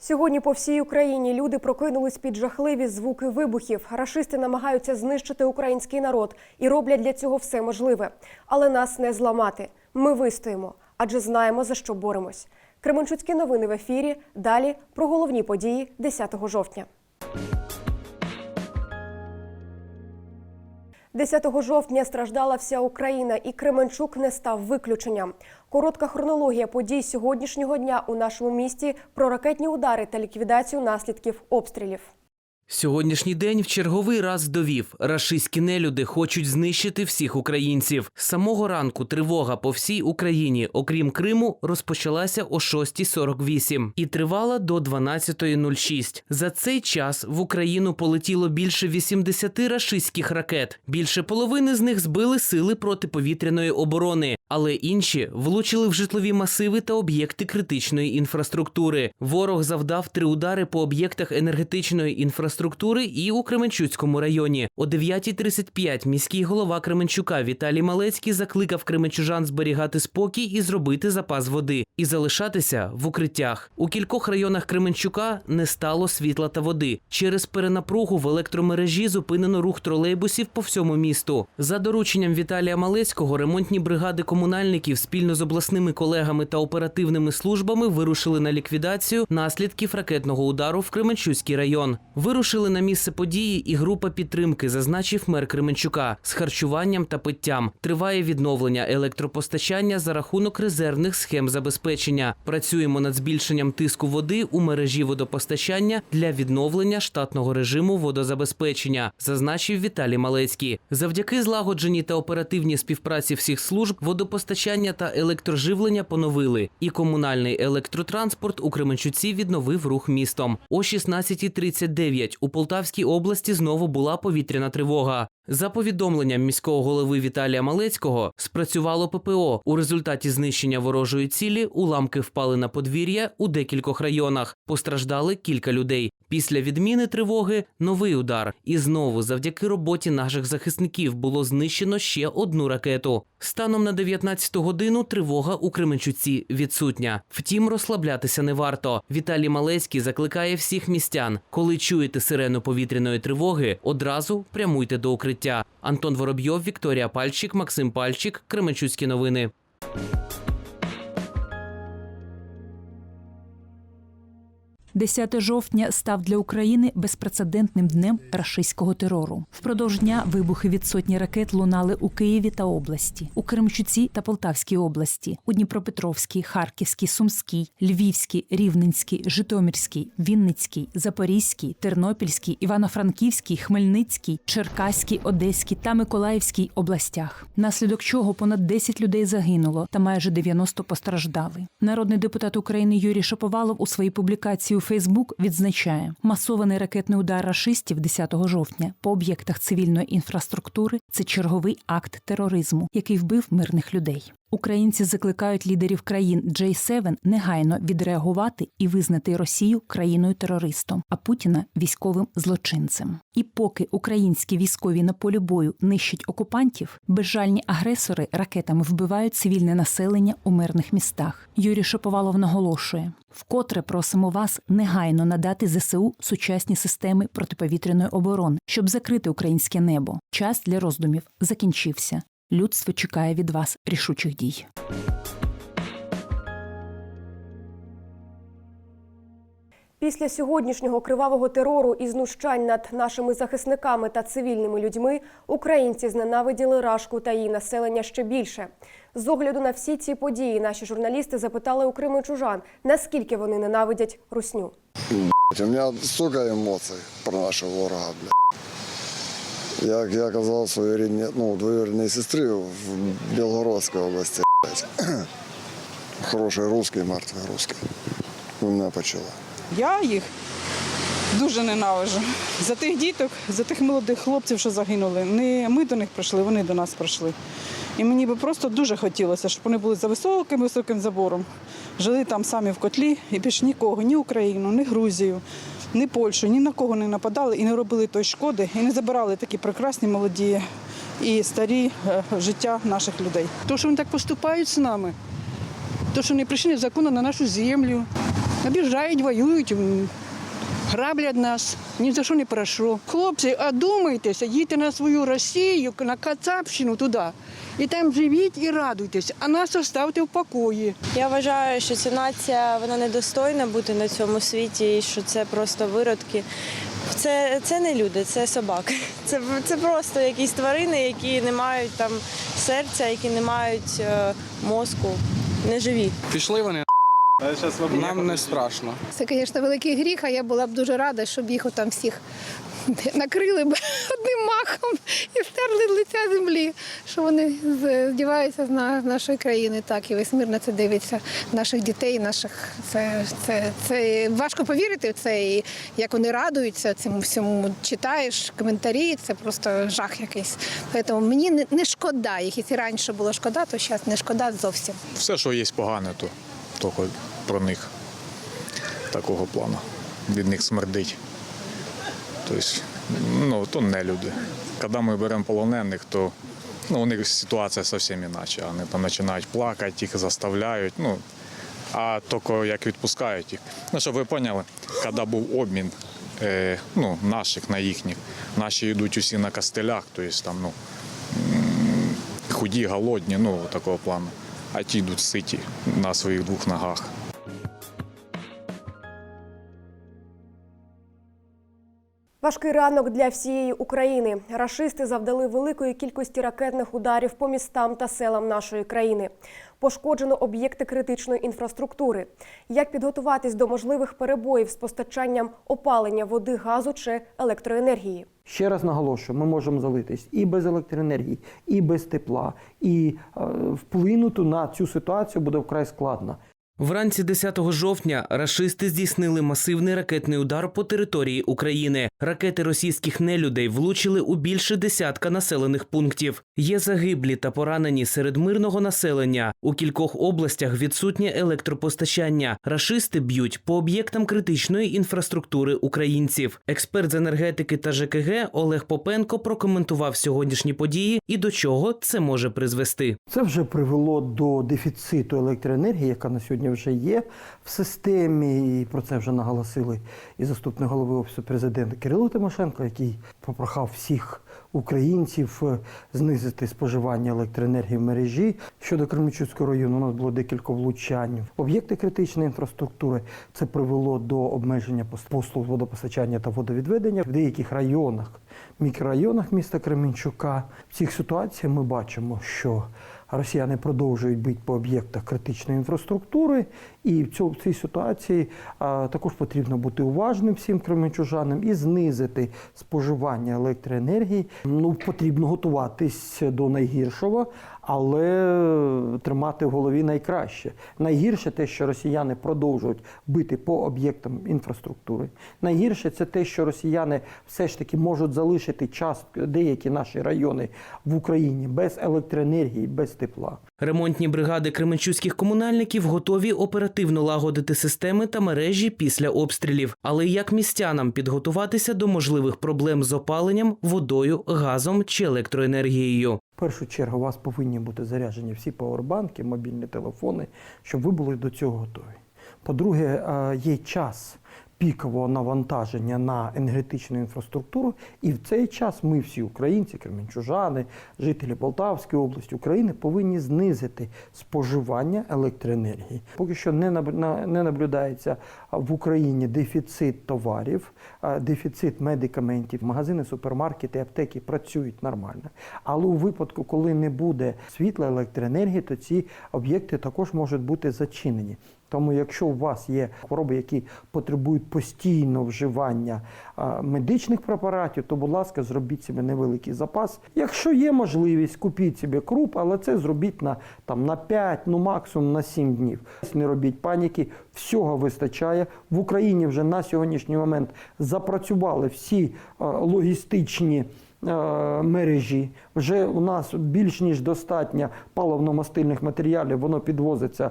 Сьогодні по всій Україні люди прокинулись під жахливі звуки вибухів. Рашисти намагаються знищити український народ і роблять для цього все можливе. Але нас не зламати. Ми вистоїмо, адже знаємо за що боремось. Кременчуцькі новини в ефірі. Далі про головні події 10 жовтня. 10 жовтня страждала вся Україна, і Кременчук не став виключенням. Коротка хронологія подій сьогоднішнього дня у нашому місті про ракетні удари та ліквідацію наслідків обстрілів. Сьогоднішній день в черговий раз довів, рашистські нелюди хочуть знищити всіх українців. З самого ранку тривога по всій Україні, окрім Криму, розпочалася о 6.48 і тривала до 12.06. За цей час в Україну полетіло більше 80 рашистських ракет. Більше половини з них збили сили протиповітряної оборони, але інші влучили в житлові масиви та об'єкти критичної інфраструктури. Ворог завдав три удари по об'єктах енергетичної інфраструктури і у Кременчуцькому районі. О 9.35 міський голова Кременчука Віталій Малецький закликав кременчужан зберігати спокій і зробити запас води, і залишатися в укриттях. У кількох районах Кременчука не стало світла та води. Через перенапругу в електромережі зупинено рух тролейбусів по всьому місту. За дорученням Віталія Малецького ремонтні бригади комунальників спільно з обласними колегами та оперативними службами вирушили на ліквідацію наслідків ракетного удару в Кременчуцький район. Вирушили на місце події і група підтримки, зазначив мер Кременчука з харчуванням та питтям. Триває відновлення електропостачання за рахунок резервних схем забезпечення. Працюємо над збільшенням тиску води у мережі водопостачання для відновлення штатного режиму водозабезпечення, зазначив Віталій Малецький. Завдяки злагодженій та оперативній співпраці всіх служб водопостачання та електроживлення поновили, і комунальний електротранспорт у Кременчуці відновив рух містом. О 16.39 у Полтавській області знову була повітряна тривога. За повідомленням міського голови Віталія Малецького, спрацювало ППО. У результаті знищення ворожої цілі уламки впали на подвір'я у декількох районах. Постраждали кілька людей. Після відміни тривоги новий удар. І знову, завдяки роботі наших захисників, було знищено ще одну ракету. Станом на 19 годину тривога у Кременчуці відсутня. Втім, розслаблятися не варто. Віталій Малецький закликає всіх містян, коли чуєте сирену повітряної тривоги, одразу прямуйте до укриття. Антон Воробйов, Вікторія Пальчик, Максим Пальчик, Кременчуцькі новини. – 10 жовтня став для України безпрецедентним днем рашистського терору. Впродовж дня вибухи від сотні ракет лунали у Києві та області, у Кремчуці та Полтавській області, у Дніпропетровській, Харківській, Сумській, Львівській, Рівненській, Житомирській, Вінницькій, Запорізькій, Тернопільській, Івано-Франківській, Хмельницькій, Черкаській, Одеській та Миколаївській областях. Наслідок чого понад 10 людей загинуло та майже 90 постраждали. Народний депутат України Юрій Шаповалов у своїй публікації у Фейсбук відзначає, масований ракетний удар рашистів 10 жовтня по об'єктах цивільної інфраструктури це черговий акт тероризму, який вбив мирних людей. Українці закликають лідерів країн J7 негайно відреагувати і визнати Росію країною терористом, а Путіна військовим злочинцем. І поки українські військові на полі бою нищать окупантів, безжальні агресори ракетами вбивають цивільне населення у мирних містах. Юрій Шаповалов наголошує: вкотре просимо вас негайно надати ЗСУ сучасні системи протиповітряної оборони, щоб закрити українське небо. Час для роздумів закінчився. Людство чекає від вас рішучих дій. Після сьогоднішнього кривавого терору і знущань над нашими захисниками та цивільними людьми українці зненавиділи Рашку та її населення ще більше. З огляду на всі ці події наші журналісти запитали у кримичужан, наскільки вони ненавидять русню. У меня столько эмоций про нашего ворога, бля. Я, я оказал своей рідні, ну, двоюрідній сестрі в Білгородській області. Хороший русский, мертвий русский. Вона почала. Я їх дуже ненавиджу. За тих діток, за тих молодих хлопців, що загинули. Не ми до них прийшли, вони до нас прийшли. І мені би просто дуже хотілося, щоб вони були за високим високим забором. Жили там самі в котлі і більш нікого, ні Україну, ні Грузію, ні Польщу, ні на кого не нападали і не робили той шкоди, і не забирали такі прекрасні молоді і старі е, життя наших людей. То, що вони так поступають з нами, то, що вони прийшли незаконно на нашу землю, Обіжають, воюють, граблять нас. Ні за що не прошу. Хлопці, одумайтеся, їдьте на свою Росію, на Кацапщину туди. І там живіть і радуйтесь, а нас оставте в покої. Я вважаю, що ця нація вона недостойна бути на цьому світі, і що це просто виродки. Це, це не люди, це собаки. Це, це просто якісь тварини, які не мають там серця, які не мають е, мозку, не живі. Пішли вони. Нам не страшно. Це, звісно, великий гріх, а я була б дуже рада, щоб їх там всіх накрили б одним махом і стерли з лиця землі, що вони здіваються з на- нашої країни. Так, і весь мир на це дивиться, наших дітей, наших. Це, це, це важко повірити в це, і як вони радуються цьому всьому. Читаєш коментарі, це просто жах якийсь. Тому мені не, не шкода їх. Якщо раніше було шкода, то зараз не шкода зовсім. все, що є погане, то тільки про них такого плану. Від них смердить. Тобто, ну, то не люди. Коли ми беремо полонених, то ну, у них ситуація зовсім інакше. Вони там починають плакати, їх заставляють. Ну, а тільки як відпускають їх. Ну, щоб ви поняли, коли був обмін е, ну, наших на їхніх, наші йдуть усі на костелях, тобто там, ну, худі, голодні, ну, такого плану. А ті йдуть ситі на своїх двох ногах. Важкий ранок для всієї України. Рашисти завдали великої кількості ракетних ударів по містам та селам нашої країни. Пошкоджено об'єкти критичної інфраструктури. Як підготуватись до можливих перебоїв з постачанням опалення води, газу чи електроенергії? Ще раз наголошую, ми можемо залитись і без електроенергії, і без тепла, і е, вплинути на цю ситуацію буде вкрай складно. Вранці 10 жовтня рашисти здійснили масивний ракетний удар по території України. Ракети російських нелюдей влучили у більше десятка населених пунктів. Є загиблі та поранені серед мирного населення. У кількох областях відсутнє електропостачання. Рашисти б'ють по об'єктам критичної інфраструктури українців. Експерт з енергетики та ЖКГ Олег Попенко прокоментував сьогоднішні події і до чого це може призвести. Це вже привело до дефіциту електроенергії, яка на сьогодні вже є в системі. І про це вже наголосили і заступник голови офісу президента Кирило Тимошенко, який попрохав всіх українців е, знизити споживання електроенергії в мережі. Щодо Кременчуцького району, у нас було декілька влучань. Об'єкти критичної інфраструктури це привело до обмеження послуг водопостачання та водовідведення в деяких районах, мікрорайонах міста Кременчука. В цих ситуаціях ми бачимо, що росіяни продовжують бити по об'єктах критичної інфраструктури, і в цьому цій ситуації також потрібно бути уважним всім кременчужанам і знизити споживання електроенергії. Ну потрібно готуватись до найгіршого, але тримати в голові найкраще. Найгірше те, що росіяни продовжують бити по об'єктам інфраструктури. Найгірше це те, що росіяни все ж таки можуть залишити час деякі наші райони в Україні без електроенергії, без тепла. Ремонтні бригади кременчуцьких комунальників готові оперативно лагодити системи та мережі після обстрілів. Але як містянам підготуватися до можливих проблем з опаленням, водою, газом чи електроенергією? В першу чергу у вас повинні бути заряджені всі пауербанки, мобільні телефони, щоб ви були до цього готові. По-друге, е, є час пікового навантаження на енергетичну інфраструктуру, і в цей час ми всі українці, кременчужани, жителі Полтавської області України повинні знизити споживання електроенергії. Поки що не наб- не наблюдається в Україні дефіцит товарів, дефіцит медикаментів. Магазини, супермаркети, аптеки працюють нормально. Але у випадку, коли не буде світла електроенергії, то ці об'єкти також можуть бути зачинені. Тому, якщо у вас є хвороби, які потребують постійного вживання медичних препаратів, то, будь ласка, зробіть собі невеликий запас. Якщо є можливість, купіть собі круп, але це зробіть на, там, на 5, ну максимум на 7 днів. Не робіть паніки, всього вистачає. В Україні вже на сьогоднішній момент запрацювали всі логістичні. Е, Мережі вже у нас більш ніж достатньо паливно-мастильних матеріалів, воно підвозиться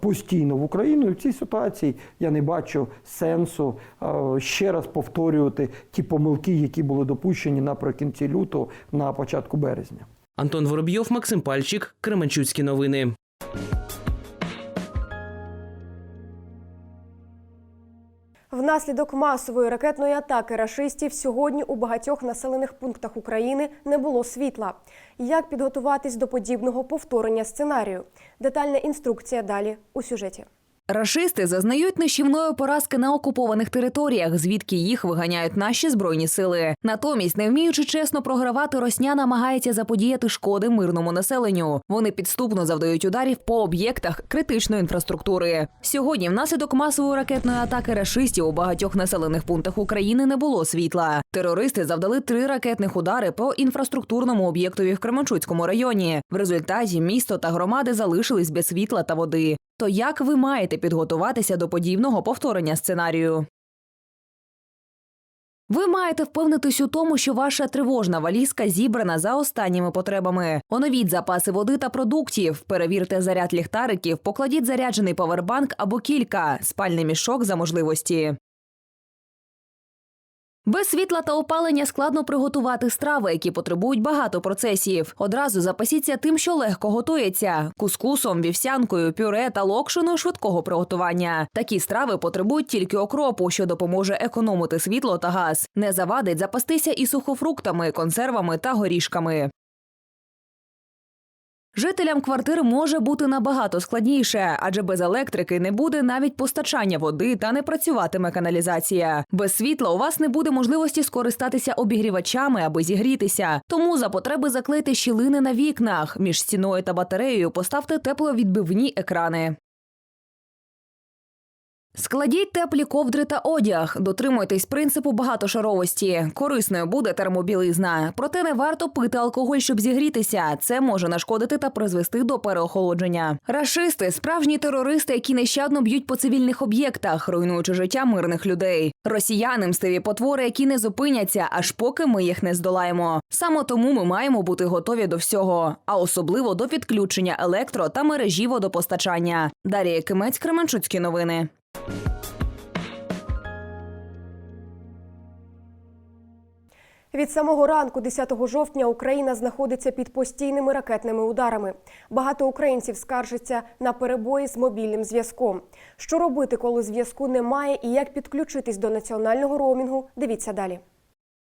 постійно в Україну. І в цій ситуації я не бачу сенсу ще раз повторювати ті помилки, які були допущені наприкінці лютого на початку березня. Антон Воробйов, Максим Пальчик, Кременчуцькі новини. Внаслідок масової ракетної атаки рашистів сьогодні у багатьох населених пунктах України не було світла. Як підготуватись до подібного повторення сценарію? Детальна інструкція далі у сюжеті. Рашисти зазнають нищівної поразки на окупованих територіях, звідки їх виганяють наші збройні сили. Натомість, не вміючи чесно програвати, Росня намагається заподіяти шкоди мирному населенню. Вони підступно завдають ударів по об'єктах критичної інфраструктури. Сьогодні, внаслідок масової ракетної атаки рашистів у багатьох населених пунктах України не було світла. Терористи завдали три ракетних удари по інфраструктурному об'єктові в Кременчуцькому районі. В результаті місто та громади залишились без світла та води. То як ви маєте підготуватися до подібного повторення сценарію? Ви маєте впевнитись у тому, що ваша тривожна валізка зібрана за останніми потребами. Оновіть запаси води та продуктів, перевірте заряд ліхтариків, покладіть заряджений павербанк або кілька, спальний мішок за можливості. Без світла та опалення складно приготувати страви, які потребують багато процесів. Одразу запасіться тим, що легко готується: кускусом, вівсянкою, пюре та локшиною швидкого приготування. Такі страви потребують тільки окропу, що допоможе економити світло та газ. Не завадить запастися і сухофруктами, консервами та горішками. Жителям квартир може бути набагато складніше, адже без електрики не буде навіть постачання води та не працюватиме каналізація. Без світла у вас не буде можливості скористатися обігрівачами, аби зігрітися. Тому за потреби заклейте щілини на вікнах. Між стіною та батареєю поставте тепловідбивні екрани. Складіть теплі ковдри та одяг. Дотримуйтесь принципу багатошаровості. Корисною буде термобілизна. Проте не варто пити алкоголь, щоб зігрітися. Це може нашкодити та призвести до переохолодження. Рашисти справжні терористи, які нещадно б'ють по цивільних об'єктах, руйнуючи життя мирних людей. Росіяни мстиві потвори, які не зупиняться, аж поки ми їх не здолаємо. Саме тому ми маємо бути готові до всього, а особливо до підключення електро та мережі водопостачання. Дарія Кимець, Кременчуцькі новини. Від самого ранку, 10 жовтня, Україна знаходиться під постійними ракетними ударами. Багато українців скаржаться на перебої з мобільним зв'язком. Що робити, коли зв'язку немає, і як підключитись до національного роумінгу? Дивіться далі.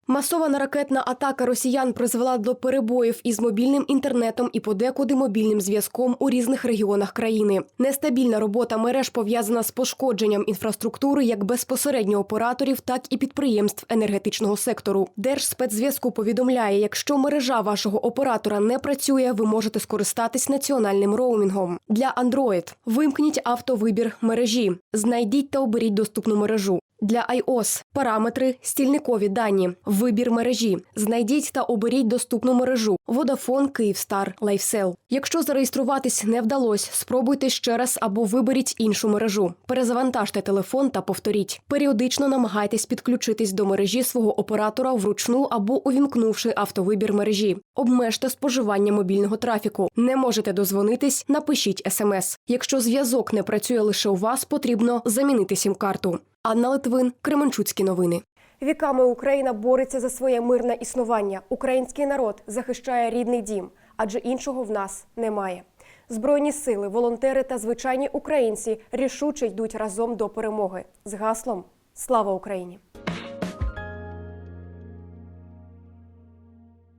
Масована ракетна атака росіян призвела до перебоїв із мобільним інтернетом і подекуди мобільним зв'язком у різних регіонах країни. Нестабільна робота мереж пов'язана з пошкодженням інфраструктури як безпосередньо операторів, так і підприємств енергетичного сектору. Держспецзв'язку повідомляє, якщо мережа вашого оператора не працює, ви можете скористатись національним роумінгом. Для Android вимкніть автовибір мережі, знайдіть та оберіть доступну мережу. Для iOS – параметри, стільникові дані, вибір мережі. Знайдіть та оберіть доступну мережу Vodafone, Kyivstar, LifeSell. Якщо зареєструватись не вдалось, спробуйте ще раз або виберіть іншу мережу. Перезавантажте телефон та повторіть. Періодично намагайтесь підключитись до мережі свого оператора вручну або увімкнувши автовибір мережі. Обмежте споживання мобільного трафіку. Не можете дозвонитись, напишіть смс. Якщо зв'язок не працює лише у вас, потрібно замінити сім-карту. Анна Литвин, Кременчуцькі новини. Віками Україна бореться за своє мирне існування. Український народ захищає рідний дім, адже іншого в нас немає. Збройні сили, волонтери та звичайні українці рішуче йдуть разом до перемоги з гаслом Слава Україні!